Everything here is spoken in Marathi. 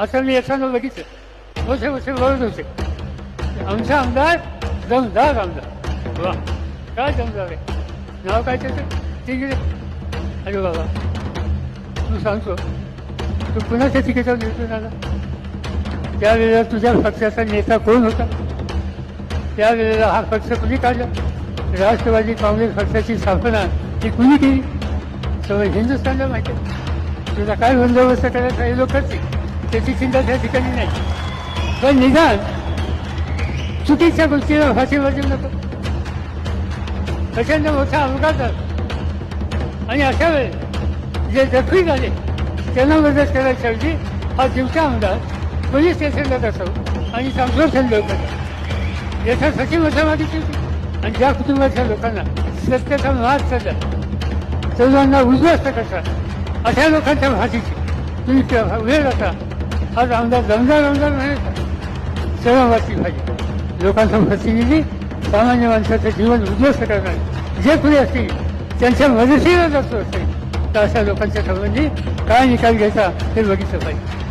असं मी येताना बघितलं. मोठे मोठे होते आमचा आमदार दमदार आमदार. वा काय दमदार आहे? नाव काय त्याचं? तिकडे अरे बाबा तू सांगतो. तू पुन्हा त्या तिकीटावर निवडून आला. त्यावेळेला तुझ्या पक्षाचा नेता कोण होता? त्यावेळेला हा पक्ष कुणी काढला? राष्ट्रवादी काँग्रेस पक्षाची स्थापना ती कुणी केली? सगळं हिंदुस्थानला माहिती आहे. तुझा काय बंदोबस्त करायचा हे लोक करतील त्याची चिंता त्या ठिकाणी नाही. पण निदान चुकीच्या गोष्टीला फाशी वाजू नको. प्रचंड मोठा अपघात आणि अशा वेळेस जे जखमी झाले त्यांना मदत करायच्या ऐवजी हा दिवसा आमदार पोलीस स्टेशनला असावं आणि संरक्षण लोकांना याच्यासाठी मोठ्या मागितली होती आणि ज्या कुटुंबाच्या लोकांना सत्याचा मार्ग चालला सर्वांना उद्ध्वस्त कसा अशा लोकांच्या भाषेची तुम्ही वेळ होता आज आमदार दमदार आमदार नाही सर्व पाहिजे भाजी. लोकांचा प्रतिनिधी सामान्य माणसाचं जीवन उद्ध्वस्त करणार. जे कुणी असतील त्यांच्या मदतीला जातो असेल तर अशा लोकांच्या संबंधी काय निकाल घ्यायचा हे बघितलं पाहिजे.